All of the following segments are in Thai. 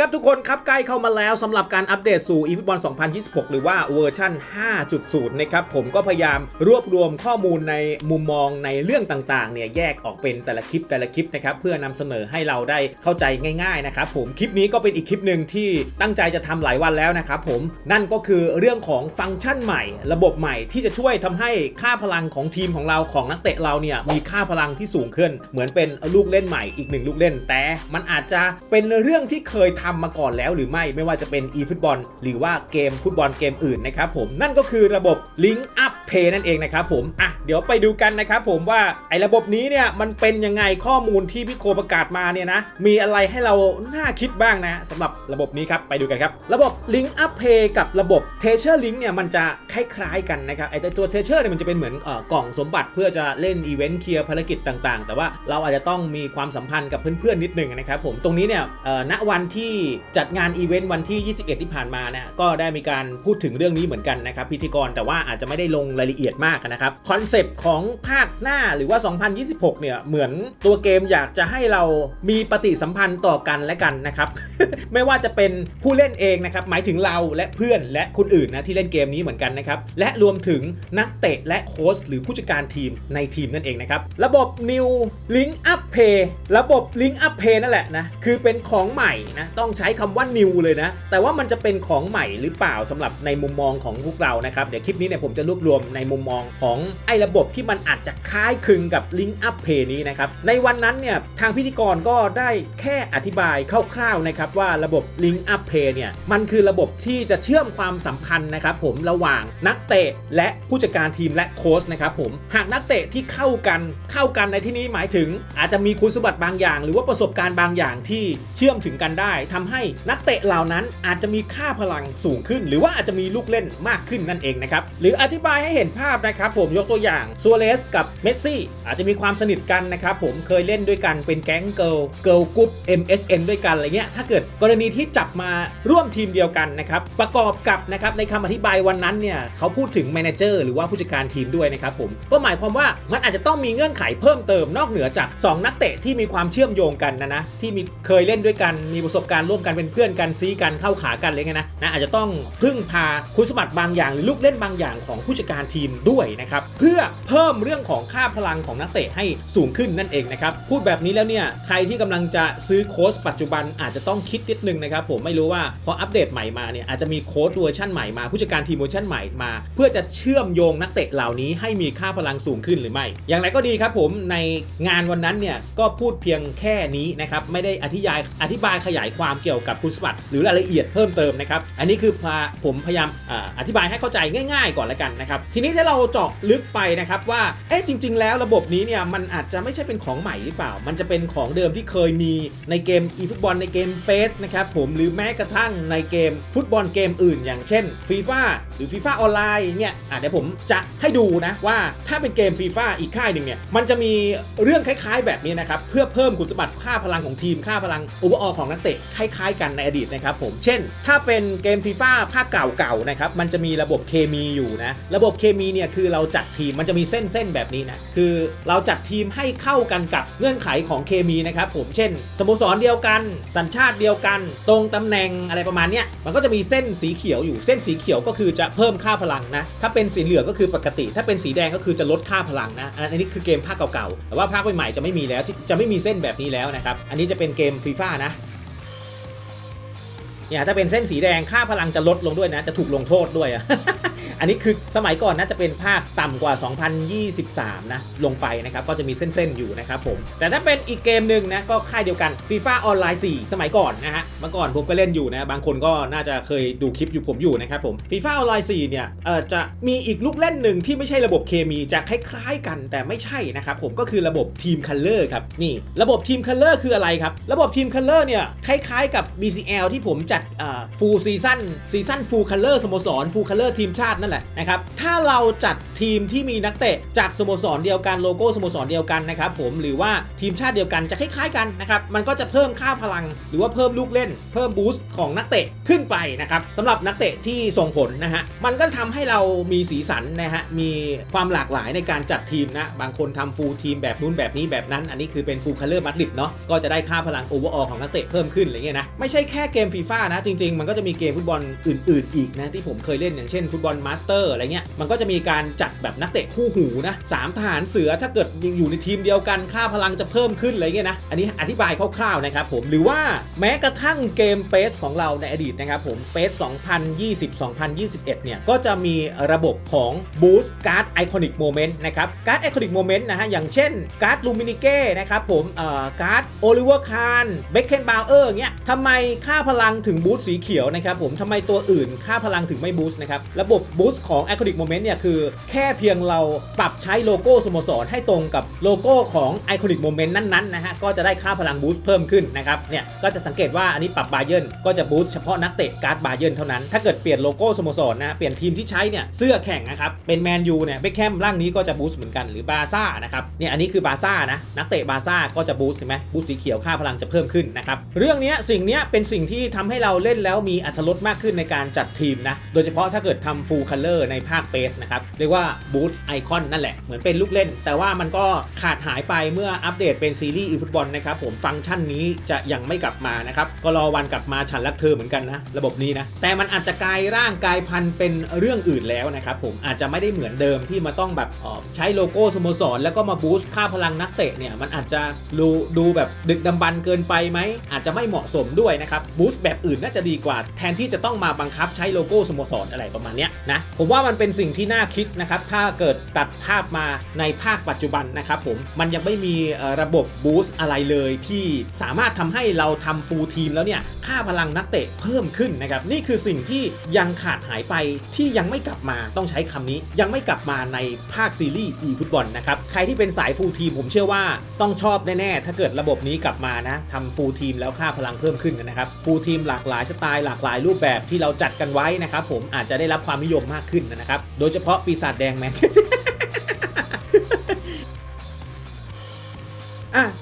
ครับทุกคนครับใกล้เข้ามาแล้วสำหรับการอัปเดตสู่ e f o o t b a l 2026 หรือว่าเวอร์ชั่น 5.0 นะครับผมก็พยายามรวบรวมข้อมูลในมุมมองในเรื่องต่างๆ เนี่ยแยกออกเป็นแต่ละคลิปแต่ละคลิปนะครับเพื่อนำเสนอให้เราได้เข้าใจง่ายๆนะครับผมคลิปนี้ก็เป็นอีกคลิปหนึ่งที่ตั้งใจจะทำหลายวันแล้วนะครับผมนั่นก็คือเรื่องของฟังก์ชันใหม่ ระบบใหม่ที่จะช่วยทำให้ค่าพลังของทีมของเราของนักเตะเราเนี่ยมีค่าพลังที่สูงขึ้น เหมือนเป็นลูกเล่นใหม่อีกหนึ่งลูกเล่น แต่มันอาจจะเป็นเรื่องที่เคยททำมาก่อนแล้วหรือไม่ไม่ว่าจะเป็น e ฟุตบอลหรือว่าเกมฟุตบอลเกมอื่นนะครับผมนั่นก็คือระบบ Link Up Pay นั่นเองนะครับผมอะเดี๋ยวไปดูกันนะครับผมว่าไอ้ระบบนี้เนี่ยมันเป็นยังไงข้อมูลที่พี่โคประกาศมาเนี่ยนะมีอะไรให้เราน่าคิดบ้างนะสำหรับระบบนี้ครับไปดูกันครับ ระบบ Link Up Pay กับระบบ Treasure Link เนี่ยมันจะคล้ายๆกันนะครับไอ้ตัว Treasure เนี่ยมันจะเป็นเหมือนเอ่อกล่องสมบัติเพื่อจะเล่นอีเวนต์เคลียร์ภารกิจต่างๆ แต่ว่าเราอาจจะต้องมีความสัมพันธ์กับเพื่อนๆนิดนึงนะครับผมตรงนี้เนี่ยเอ่อณวันที่จัดงานอีเวนต์วันที่ 21 ที่ผ่านมานะก็ได้มีการพูดถึงเรื่องนี้เหมือนกันนะครับพิธีกรแต่ว่าอาจจะไม่ได้ลงรายละเอียดมากนะครับคอนเซปต์ของภาคหน้าหรือว่า 2026 เนี่ยเหมือนตัวเกมอยากจะให้เรามีปฏิสัมพันธ์ต่อกันและกันนะครับ ไม่ว่าจะเป็นผู้เล่นเองนะครับหมายถึงเราและเพื่อนและคนอื่นนะที่เล่นเกมนี้เหมือนกันนะครับและรวมถึงนักเตะและโค้ชหรือผู้จัดการทีมในทีมนั่นเองนะครับระบบ New Link Up Pay ระบบ Link Up Pay นั่นแหละนะคือเป็นของใหม่นะต้องใช้คำว่า New เลยนะ แต่ว่ามันจะเป็นของใหม่หรือเปล่าสำหรับในมุมมองของพวกเรานะครับ เดี๋ยวคลิปนี้เนี่ยผมจะรวบรวมในมุมมองของไอ้ระบบที่มันอาจจะคล้ายคลึงกับ Link Up Pay นี้นะครับ ในวันนั้นเนี่ยทางพิธีกรก็ได้แค่อธิบายคร่าวๆนะครับว่าระบบ Link Up Pay เนี่ยมันคือระบบที่จะเชื่อมความสัมพันธ์นะครับผมระหว่างนักเตะและผู้จัดการทีมและโค้ชนะครับผมหากนักเตะที่เข้ากันเข้ากันในที่นี้หมายถึง อาจจะมีคุณสมบัติบางอย่าง หรือว่าประสบการณ์บางอย่างที่เชื่อมถึงกันได้ทำให้นักเตะเหล่านั้นอาจจะมีค่าพลังสูงขึ้น หรือว่าอาจจะมีลูกเล่นมากขึ้นนั่นเองนะครับหรืออธิบายให้เห็นภาพนะครับผมยกตัวอย่างซัวเรสกับเมสซี่อาจจะมีความสนิทกันนะครับผมเคยเล่นด้วยกันเป็นแก๊งเกิลเกิลกรุ๊ป MSN ด้วยกันอะไรเงี้ยถ้าเกิดกรณีที่จับมาร่วมทีมเดียวกันนะครับประกอบกับนะครับในคำอธิบายวันนั้นเนี่ยเขาพูดถึงแมเนเจอร์หรือว่าผู้จัดการทีมด้วยนะครับผมก็หมายความว่ามันอาจจะต้องมีเงื่อนไขเพิ่มเติมนอกเหนือจาก 2 นักเตะที่มีความเชื่อมโยงกันนะนะที่มีเคยเล่นด้วยกันมีประสบการณ์การร่วมกันเป็นเพื่อนกันซีกันเข้าขากันอะไรเงี้ยนะนะอาจจะต้องพึ่งพาคุณสมบัติบางอย่างหรือลูกเล่นบางอย่างของผู้จัดการทีมด้วยนะครับเพื่อเพิ่มเรื่องของค่าพลังของนักเตะให้สูงขึ้นนั่นเองนะครับพูดแบบนี้แล้วเนี่ยใครที่กำลังจะซื้อโค้ชปัจจุบันอาจจะต้องคิดนิดนึงนะครับผมไม่รู้ว่าพออัปเดตใหม่มาเนี่ยอาจจะมีโค้ดเวอร์ชันใหม่มาผู้จัดการทีมเวอร์ชันใหม่มา เพื่อจะเชื่อมโยงนักเตะเหล่านี้ให้มีค่าพลังสูงขึ้นหรือไม่ อย่างไรก็ดีครับผมในงานวันนั้นเนี่ยก็พูดเพียงแค่นี้นะครับไม่ได้อธิบายอธิบายขยายความความเกี่ยวกับคุณสมบัติหรือรายละเอียดเพิ่มเติมนะครับ อันนี้คือพาผมพยายามออธิบายให้เข้าใจง่าย ๆ ก่อนละกันนะครับ ทีนี้ถ้าเราเจาะลึกไปนะครับว่า เอ๊ะจริง ๆ แล้วระบบนี้เนี่ยมันอาจจะไม่ใช่เป็นของใหม่หรือเปล่า มันจะเป็นของเดิมที่เคยมีในเกม e ฟุตบอลในเกมเ s นะครับผมหรือแม้กระทั่งในเกมฟุตบอลเกมอื่น อย่างเช่นฟีฟ่าหรือฟีฟ่าออนไลน์เนี่ยอะเดี๋ยวผมจะให้ดูนะว่าถ้าเป็นเกมฟีฟ่าอีกค่ายหนึ่งเนี่ยมันจะมีเรื่องคล้าย ๆ แบบนี้นะครับเพื่อเพิ่มคุณสมบัติค่าพลังของทีมค่าพลังโอเวอร์ออของนักเตะคล้ายๆ กันในอดีตนะครับผม เช่น ถ้าเป็นเกมฟีฟ่าภาคเก่าๆนะครับ มันจะมีระบบเคมีอยู่นะ ระบบเคมีเนี่ยคือเราจัดทีม มันจะมีเส้นๆแบบนี้นะ คือเราจัดทีมให้เข้ากันกับเงื่อนไขของเคมีนะครับผม เช่น สโมสรเดียวกัน สัญชาติเดียวกัน ตรงตำแหน่งอะไรประมาณเนี้ย มันก็จะมีเส้นสีเขียวอยู่ เส้นสีเขียวก็คือจะเพิ่มค่าพลังนะ ถ้าเป็นสีเหลืองก็คือปกติ ถ้าเป็นสีแดงก็คือจะลดค่าพลังนะ อันนี้คือเกมภาคเก่าๆ แต่ว่าภาคใหม่ๆจะไม่มีแล้ว จะไม่มีเส้นแบบนี้แล้วนะครับ อันนี้จะเป็นเกมฟีฟ่านะ เนี่ยถ้าเป็นเส้นสีแดงค่าพลังจะลดลงด้วยนะ จะถูกลงโทษด้วยอะ อันนี้คือสมัยก่อนน่าจะเป็นภาคต่ำกว่า 2023 นะ ลงไปนะครับ ก็จะมีเส้นๆอยู่นะครับผม แต่ถ้าเป็นอีกเกมหนึ่งนะ ก็ค่ายเดียวกัน FIFA Online 4 สมัยก่อนนะฮะ เมื่อก่อนผมก็เล่นอยู่นะ บางคนก็น่าจะเคยดูคลิปอยู่ผมอยู่นะครับผม FIFA Online 4 เนี่ย เอ่อ จะมีอีกลูกเล่นหนึ่งที่ไม่ใช่ระบบเคมีจะคล้ายๆกันแต่ไม่ใช่นะครับผม ก็คือระบบทีมคัลเลอร์ครับ นี่ ระบบทีมคัลเลอร์คืออะไรครับ ระบบทีมคัลเลอร์เนี่ย คล้ายๆกับ BCL ที่ผมจัดฟูลซีซั่นซีซั่นฟูลคัลเลอร์สโมสรฟูลคัลเลอร์ทีมชาตินั่นแหละนะครับถ้าเราจัดทีมที่มีนักเตะจากสโมสรเดียวกันโลโก้สโมสรเดียวกันนะครับผมหรือว่าทีมชาติเดียวกันจะคล้ายๆกันนะครับมันก็จะเพิ่มค่าพลัง หรือว่าเพิ่มลูกเล่น เพิ่มบูสต์ของนักเตะขึ้นไปนะครับสำหรับนักเตะที่ส่งผลนะฮะมันก็ทำให้เรามีสีสันนะฮะมีความหลากหลายในการจัดทีมนะบางคนทำฟูลทีมแบบนู้นแบบนี้แบบนั้น อันนี้คือเป็นฟูลคัลเลอร์มัดริดเนาะก็จะได้ค่าพลังโอเวอร์ออของนักเตะเพิ่มขึ้นอะไรเงี้ยนะไม่ใช่แค่เกมฟีฟ่านะจริง ๆ มันก็จะมีเกมฟุตบอลอื่น ๆ อีกนะที่ผมเคยเล่นอย่างเช่นฟุตบอลมาสเตอร์อะไรเงี้ยมันก็จะมีการจัดแบบนักเตะคู่หูนะสามทหารเสือถ้าเกิดยังอยู่ในทีมเดียวกันค่าพลังจะเพิ่มขึ้นอะไรเงี้ยนะอันนี้อธิบายคร่าวๆนะครับผมหรือว่าแม้กระทั่งเกมเปสของเราในอดีตนะครับผมเปส2020-2021 เนี่ยก็จะมีระบบของ Boost Card Iconic Moment นต์นะครับการ์ด Iconic Moment นะฮะอย่างเช่นการ์ดลูมินิเก้นะครับผมเอ่อการ์ดโอลิเวอร์คารเบคเคนบาวเออร์เงี้ยทำไมค่าพลังถึงบูสต์สีเขียวนะครับผมทำไมตัวอื่นค่าพลังถึงไม่บูสต์นะครับระบบบูสต์ของ Iconic Moment เนี่ยคือแค่เพียงเราปรับใช้โลโก้สโมสรให้ตรงกับโลโก้ของ Iconic Moment นั้นๆนะฮะก็จะได้ค่าพลังบูสต์เพิ่มขึ้นนะครับเนี่ยก็จะสังเกตว่าอันนี้ปรับบาเยนก็จะบูสต์เฉพาะนักเตะการ์ดบาเยนเท่านั้น ถ้าเกิดเปลี่ยนโลโก้สโมสรนะเปลี่ยนทีมที่ใช้เนี่ยเสื้อแข่งนะครับเป็นแมนยูเนี่ยเบคแคมร่างนี้ก็จะบูสต์เหมือนกันหรือบาซ่านะครับเนี่ยอันนี้คือบาซ่านะนักเตะบาซ่าก็จะบูสต์เห็นไหมบูสต์สีเขียวค่าพลังจะเพิ่มขึ้นนะครับเรื่องนี้สิ่งนี้เป็นสิ่งที่ทำให้เราเล่นแล้วมีอัตรสมากขึ้นในการจัดทีมนะโดยเฉพาะถ้าเกิดทำฟูลคลเลอร์ในภาคเบสนะครับ เรียกว่าบูสต์ไอคอนนั่นแหละ เหมือนเป็นลูกเล่น แต่ว่ามันก็ขาดหายไปเมื่ออัปเดตเป็นซีรีส์อีฟุตบอลนะครับผมฟังก์ชันนี้จะยังไม่กลับมานะครับ ก็รอวันกลับมาฉันรักเธอเหมือนกันนะ ระบบนี้นะ แต่มันอาจจะกลายร่างกลายพันธุ์เป็นเรื่องอื่นแล้วนะครับผมอาจจะไม่ได้เหมือนเดิมที่มาต้องแบบใช้โลโก้สโมสร แล้วก็มาบูสต์ค่าพลังนักเตะเนี่ยมันอาจจะดูดูแบบดึกดำบรรพ์เกินไปไหมอาจจะไม่เหมาะสมด้วยนะครับบูสต์แบบอื่นน่าจะดีกว่า แทนที่จะต้องมาบังคับใช้โลโก้สโมสรอะไรประมาณนี้นะผมว่ามันเป็นสิ่งที่น่าคิดนะครับถ้าเกิดตัดภาพมาในภาคปัจจุบันนะครับผมมันยังไม่มีระบบบูสต์อะไรเลยที่สามารถทำให้เราทำฟูลทีมแล้วเนี่ยค่าพลังนักเตะเพิ่มขึ้นนะครับนี่คือสิ่งที่ยังขาดหายไปที่ยังไม่กลับมาต้องใช้คำนี้ ยังไม่กลับมาในภาคซีรีส์ e ฟุตบอลนะครับใครที่เป็นสายฟูลทีมผมเชื่อว่าต้องชอบแน่ๆถ้าเกิดระบบนี้กลับมานะทำฟูลทีมแล้วค่าพลังเพิ่มขึ้นนะครับฟูลทีมหลากหลายสไตล์หลากหลายรูปแบบที่เราจัดกันไว้นะครับผมอาจจะได้รับความนิยมมากขึ้นนะครับ โดยเฉพาะปีศาจแดงแมน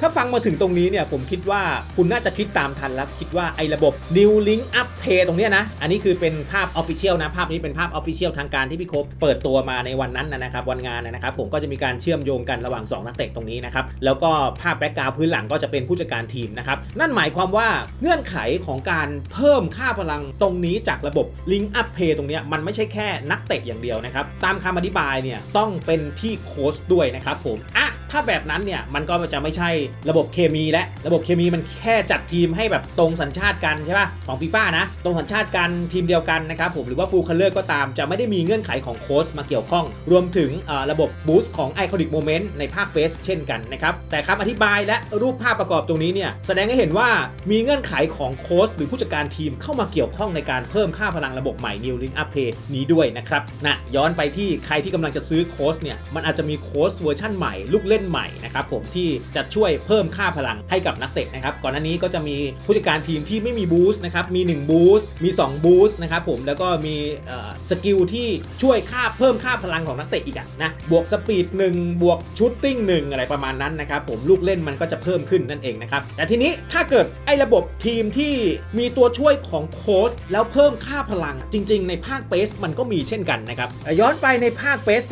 ถ้าฟังมาถึงตรงนี้เนี่ยผมคิดว่าคุณน่าจะคิดตามทันแล้วคิดว่าไอ้ระบบ New Link Up Pay ตรงเนี้ยนะ อันนี้คือเป็นภาพ Official นะ ภาพนี้เป็นภาพ Official ทางการที่พี่โคบเปิดตัวมาในวันนั้นนะนะครับ วันงานนะครับ ผมก็จะมีการเชื่อมโยงกันระหว่าง 2 นักเตะตรงนี้นะครับ แล้วก็ภาพแบ็กกราวพื้นหลังก็จะเป็นผู้จัดการทีมนะครับ นั่นหมายความว่าเงื่อนไขของการเพิ่มค่าพลังตรงนี้จากระบบ Link Up Pay ตรงเนี้ยมันไม่ใช่แค่นักเตะอย่างเดียวนะครับ ตามคำอธิบายเนี่ยต้องเป็นที่โค้ชด้วยนะครับผมอะ ถ้าแบบนั้นเนี่ยมันก็จะไม่ใช่ระบบเคมีและระบบเคมีมันแค่จัดทีมให้แบบตรงสัญชาติกันใช่ป่ะของฟีฟ่านะ ตรงสัญชาติกันทีมเดียวกันนะครับผมหรือว่าฟูลคัลเลอร์ก็ตามจะไม่ได้มีเงื่อนไขของโค้ชมาเกี่ยวข้อง รวมถึงระบบบูสต์ของ Iconic Moment ในภาคเบสเช่นกันนะครับ แต่คำอธิบายและรูปภาพประกอบตรงนี้เนี่ยแสดงให้เห็นว่ามีเงื่อนไขของโค้ชหรือผู้จัดการทีมเข้ามาเกี่ยวข้องในการเพิ่มค่าพลังระบบใหม่ New Link Up Play นี้ด้วยนะครับนะย้อนไปที่ใครที่กำลังจะซื้อโค้ชเนี่ยมันอาจจะมีโค้ชเวอร์ชั่นใหม่ลูกเล่นใหม่นะครับผมที่จะช่วยเพิ่มค่าพลังให้กับนักเตะนะครับก่อนหน้านี้ก็จะมีผู้จัดการทีมที่ไม่มีบูสต์นะครับมี1บูสต์มี2บูสต์นะครับผมแล้วก็มีสกิลที่ช่วยค่าเพิ่มค่าพลังของนักเตะอีกอะนะบวกสปีด1บวกชูตติ้ง1อะไรประมาณนั้นนะครับผมลูกเล่นมันก็จะเพิ่มขึ้นนั่นเองนะครับแต่ทีนี้ถ้าเกิดไอ้ระบบทีมที่มีตัวช่วยของโค้ชแล้วเพิ่มค่าพลังจริง ๆ ในภาคเบสมันก็มีเช่นกันนะครับย้อนไปในภาคเบส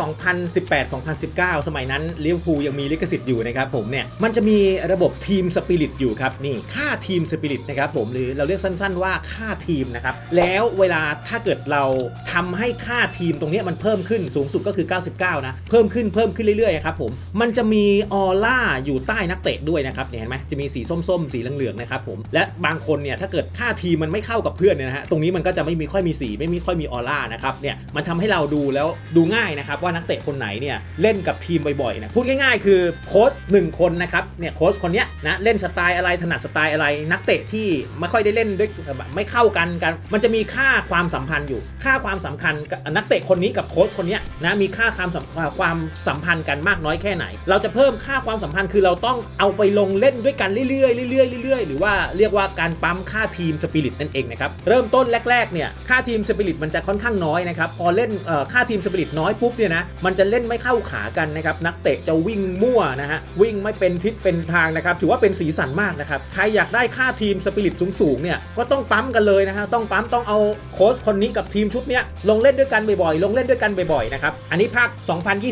2018-2019 สมัยนั้นลิเวอร์พูลยังมีลิขสิทธิ์อยู่นะครับผมเนี่ยมันจะมีระบบทีมสปิริตอยู่ครับนี่ค่าทีมสปิริตนะครับผมหรือเราเรียกสั้น ๆ ว่าค่าทีมนะครับแล้วเวลาถ้าเกิดเราทำให้ค่าทีมตรงนี้มันเพิ่มขึ้นสูงสุดก็คือ 99 นะ เพิ่มขึ้นเพิ่มขึ้นเรื่อยๆครับผมมันจะมีออร่าอยู่ใต้นักเตะด้วยนะครับเนี่ยเห็นไหมจะมีสีส้มๆ สีเหลืองๆนะครับผมและบางคนเนี่ยถ้าเกิดค่าทีมมันไม่เข้ากับเพื่อนเนี่ยนะฮะตรงนี้มันก็จะไม่มีค่อยมีสีไม่มีค่อยมีออร่านะครับเนี่ยมันทำให้เราดูแล้วดูง่ายนะครับว่านักเตะคนไหนเนี่ยเล่นกับทีมบ่อยๆนะพูดง่ายๆคือโค้ชหนึ่งคนนะครับเนี่ยโค้ชคนนี้นะเล่นสไตล์อะไรถนัดสไตล์อะไรนักเตะที่ไม่ค่อยได้เล่นด้วยแบบไม่เข้ากันกัน มันจะมีค่าความสัมพันธ์อยู่ ค่าความสำคัญนักเตะคนนี้กับโค้ชคนนี้นะมีค่าความความสัมพันธ์กันมากน้อยแค่ไหน เราจะเพิ่มค่าความสัมพันธ์คือเราต้องเอาไปลงเล่นด้วยกันเรื่อยๆเรื่อยๆเรื่อยๆหรือว่าเรียกว่าการปั๊มค่าทีมสปิริตนั่นเองนะครับเริ่มต้นแรกๆเนี่ยค่าทีมสปิริตมันจะค่อนข้างน้อยนะครับพอเล่นเอ่อค่าทีมสปิริตน้อยปุ๊บเนี่ยนะมันจะเล่นไม่เข้าขากันนะครับนักเตะจะวิ่งมั่วนะฮะวิ่งไม่เป็นทิศเป็นทางนะครับถือว่าเป็นสีสันมากนะครับใครอยากได้ค่าทีมสปิริตสูงๆเนี่ยก็ต้องปั๊มกันเลยนะฮะต้องปั๊มต้องเอาโค้ชคนนี้กับทีมชุดเนี้ยลงเล่นด้วยกันบ่อยๆลงเล่นด้วยกันบ่อยๆนะครับอันนี้ภาค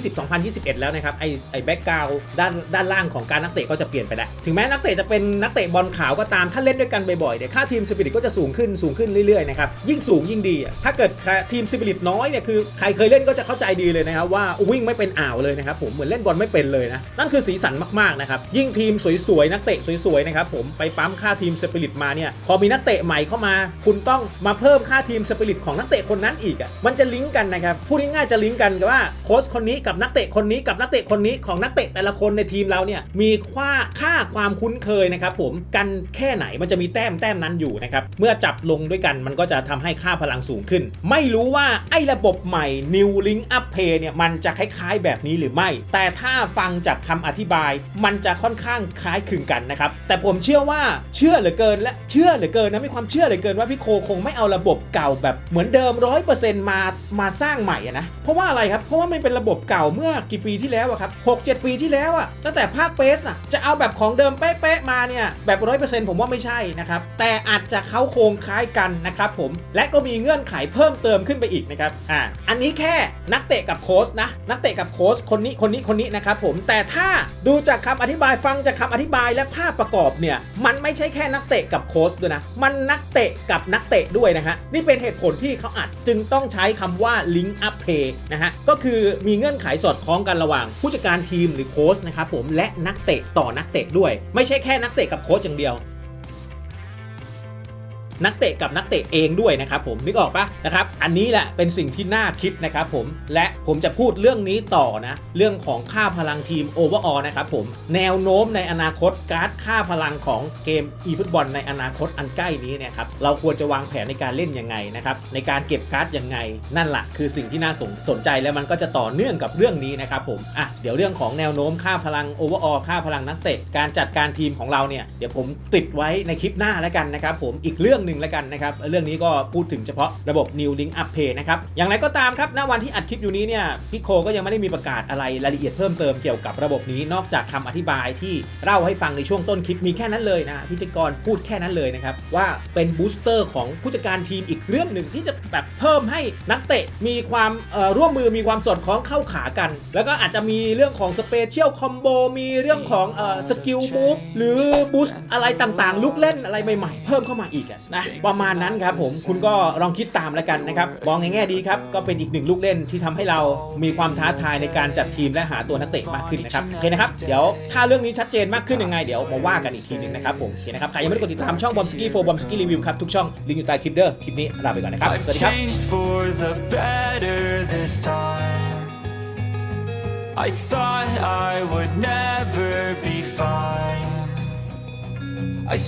2020-2021 แล้วนะครับไอไอแบ็กกราวด้านด้านล่างของการนักเตะก็จะเปลี่ยนไปแล้วถึงแม้นักเตะจะเป็นนักเตะบอลขาวก็ตามถ้าเล่นด้วยกันบ่อยๆเนี่ยค่าทีมสปิริตก็จะสูงขึ้นสูงขึ้นเรื่อยๆนะครับยิ่งสูงยิ่งดี ถ้าเกิดทีมสปิริตน้อยเนี่ยคือใครเคยเล่นก็จะเข้าใจดีเลยนะครับว่าวิ่งไม่เป็นอ่าวเลยนะครับผมเหมือนเล่นบอลไม่เป็นเลยนะนั่นคือสีสันมากๆนะครับ ยิ่งทีมสวยๆ นักเตะสวยๆ นะครับผมไปปั๊มค่าทีมสปิริตมาเนี่ย พอมีนักเตะใหม่เข้ามา คุณต้องมาเพิ่มค่าทีมสปิริตของนักเตะคนนั้นอีกอะ มันจะลิงก์กันนะครับ พูดง่ายๆจะลิงก์กันกับว่าโค้ชคนนี้กับนักเตะคนนี้กับนักเตะคนนี้ของนักเตะแต่ละคนในทีมเราเนี่ยมีค่าค่าความคุ้นเคยนะครับผมกันแค่ไหนมันจะมีแต้มแต้มนั้นอยู่นะครับ เมื่อจับลงด้วยกันมันก็จะทำให้ค่าพลังสูงขึ้น ไม่รู้ว่าไอ้ระบบใหม่ New Link Up Pay เนี่ยมันจะคล้ายๆแบบนี้หรือไม่ แต่ถ้าฟังจากคำอธิบาย มันจะค่อนข้างคล้ายคลึงกันนะครับ แต่ผมเชื่อว่าเชื่อเหลือเกินและเชื่อเหลือเกินนะมีความเชื่อเหลือเกินว่าพี่โคคงไม่เอาระบบเก่าแบบเหมือนเดิมร้อยเปอร์เซ็นต์มามาสร้างใหม่อะนะเพราะว่าอะไรครับเพราะว่ามันเป็นระบบเก่าเมื่อกี่ปีที่แล้วอะครับหกเจ็ดปีที่แล้วอะตั้งแต่ภาคเบสอะจะเอาแบบของเดิมเป๊ะๆมาเนี่ยแบบร้อยเปอร์เซ็นต์ผมว่าไม่ใช่นะครับแต่อาจจะเข้าโครงคล้ายกันนะครับผมและก็มีเงื่อนไขเพิ่มเติมขึ้นไปอีกนะครับอ่าอันนี้แค่นักเตะกับโค้ชนะนักเตะกับโค้ชคนนี้คนนี้คนนี้นะครับผมแต่ถ้าดูจากคำอธิบายฟังจากคำอธิบายและภาพประกอบเนี่ยมันไม่ใช่แค่นักเตะกับโค้ชด้วยนะมันนักเตะกับนักเตะด้วยนะฮะนี่เป็นเหตุผลที่เขาอัดจึงต้องใช้คำว่า link up play นะฮะก็คือมีเงื่อนไขสอดคล้องกันระหว่าง ผู้จัดการทีมหรือโค้ชนะครับผมและนักเตะต่อนักเตะด้วย ไม่ใช่แค่นักเตะกับโค้ชอย่างเดียว นักเตะกับนักเตะเองด้วยนะครับผมนึกออกปะนะครับอันนี้แหละเป็นสิ่งที่น่าคิดนะครับผมและผมจะพูดเรื่องนี้ต่อนะเรื่องของค่าพลังทีมโอเวอร์ออนะครับผมแนวโน้มในอนาคตการ์ดค่าพลังของเกม e ฟุตบอลในอนาคตอันใกล้นี้เนี่ยครับเราควรจะวางแผนในการเล่นยังไงนะครับในการเก็บการ์ดยังไง นั่นแหละคือสิ่งที่น่าสนสนใจและมันก็จะต่อเนื่องกับเรื่องนี้นะครับผมอะเดี๋ยวเรื่องของแนวโน้มค่าพลังโอเวอร์ออค่าพลังนักเตะการจัดการทีมของเราเนี่ยเดี๋ยวผมติดไว้ในคลิปหน้าแล้วกันนะครับผมอีกเรื่องหนึ่งแล้วกันนะครับ เรื่องนี้ก็พูดถึงเฉพาะระบบ New Link Up Pay นะครับ อย่างไรก็ตามครับ ณ วันที่อัดคลิปอยู่นี้เนี่ยพี่โคก็ยังไม่ได้มีประกาศอะไรรายละเอียดเพิ่มเติมเกี่ยวกับระบบนี้ นอกจากคำอธิบายที่เล่าให้ฟังในช่วงต้นคลิปมีแค่นั้นเลยนะพิธีกรพูดแค่นั้นเลยนะครับว่าเป็นบูสเตอร์ของผู้จัดการทีมอีกเรื่องหนึ่งที่จะแบบเพิ่มให้นักเตะมีความร่วมมือมีความสอดคล้องเข้าขากัน แล้วก็อาจจะมีเรื่องของสเปเชียลคอมโบมีเรื่องของสกิลมูฟหรือบูสอะไรต่างๆ ลุกเล่นอะไรใหม่ๆ เพิ่มเข้ามาอีกนะประมาณนั้นครับผมคุณก็ลองคิดตามแล้วกันนะครับมองในแง่ดีครับก็เป็นอีกหนึ่งลูกเล่นที่ทำให้เรามีความท้าทายในการจัดทีมและหาตัวนักเตะมากขึ้นนะครับโอเคนะครับเดี๋ยวถ้าเรื่องนี้ชัดเจนมากขึ้นยังไงเดี๋ยวมาว่ากันอีกทีหนึ่งนะครับผมโอเคนะครับใครยังไม่ได้กดติดตามช่องบอมสกี้โฟบอมสกี้รีวิวครับทุกช่องลิงก์อยู่ใต้คลิปเด้อคลิปนี้ลาไปก่อนนะครับ I've สวัสดีครับ changed for the better this time. I thought I would never